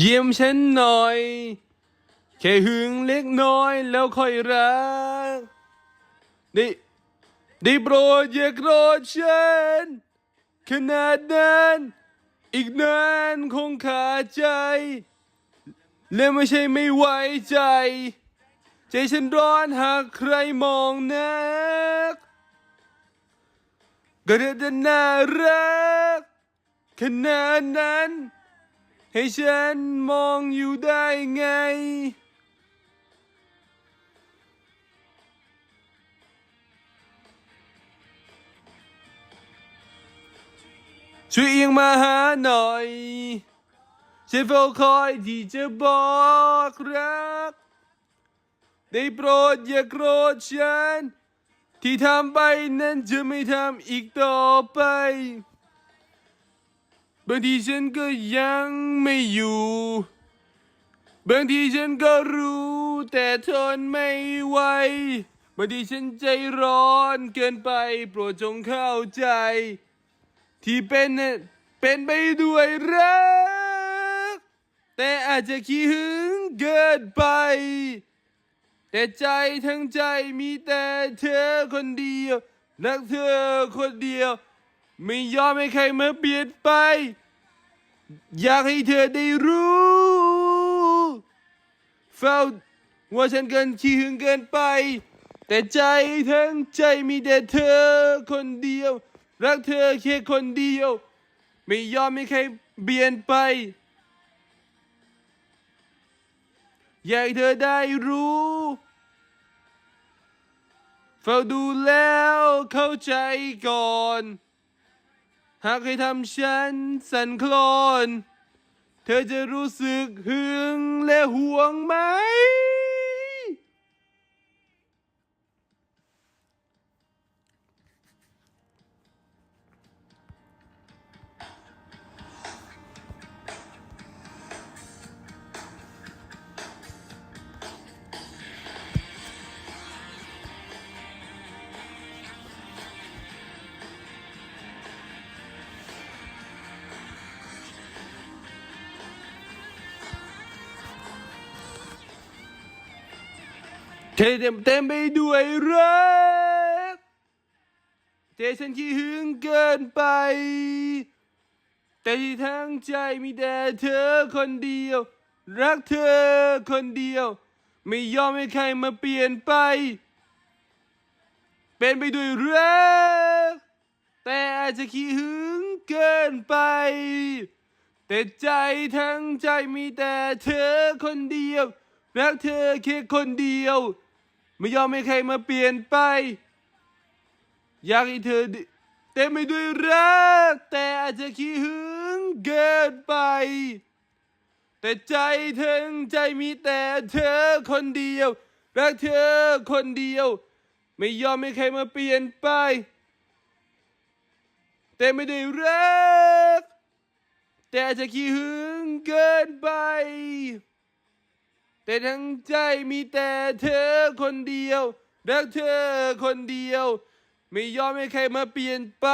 เยี่ยมฉันหน่อย แค่หึงเล็กน้อยแล้วค่อยรักได้ได้โปรดอย่าโกรธฉันขนาดนั้น อีกนานคงขาดใจ และไม่ใช่ไม่ไว้ใจ ใจฉันร้อนหากใครมองนักก็เธอจะน่ารักขนาดนั้น ให้ฉันมองอยู่ได้ไง ช่วยเอียงมาหาหน่อยฉันเฝ้าคอยที่จะบอกรัก ได้โปรดอย่าโกรธฉัน ที่ทำไปนั้นจะไม่ทำอีกต่อไป บางทีฉันก็ยังไม่อยู่ บางทีฉันก็รู้ แต่ทนไม่ไหว บางทีฉันใจร้อนเกินไป โปรดจงเข้าใจ ที่เป็นน่ะเป็นไปด้วยรัก แต่อาจจะขี้หึงเกินไป แต่ใจทั้งใจมีแต่เธอคนเดียวรักเธอคนเดียว ไม่ยอมให้ใครมาเปลี่ยนไป อยากให้เธอได้รู้เฝ้าว่าฉันเกินขี้หึงเกินไป แต่ใจทั้งใจมีแต่เธอคนเดียว รักเธอแค่คนเดียว ไม่ยอมให้ใครเปลี่ยนไป อยากให้เธอได้รู้เฝ้าดูแล้วเข้าใจก่อน หากใครทำฉันสั่นคลอน เธอจะรู้สึกหึงและห่วงไหม เธอเต็มเต็มไปด้วยรักแต่ฉันขี้หึงเกินไป แต่ที่ทั้งใจมีแต่เธอคนเดียว รักเธอคนเดียว ไม่ยอมให้ใครมาเปลี่ยนไป เป็นไปด้วยรักแต่อาจจะขี้หึงเกินไป แต่ใจทั้งใจมีแต่เธอคนเดียว รักเธอแค่คนเดียว ไม่ยอมให้ใครมาเปลี่ยนไป อยากให้เธอเต็มไปด้วยรัก แต่อาจจะขี้หึงเกินไป แต่ใจทั้งใจมีแต่เธอคนเดียว รักเธอคนเดียว ไม่ยอมให้ใครมาเปลี่ยนไป แต่ไม่ได้รัก แต่อาจจะขี้หึงเกินไป แต่ทั้งใจมีแต่เธอคนเดียว รักเธอคนเดียว ไม่ยอมให้ใครมาเปลี่ยนไป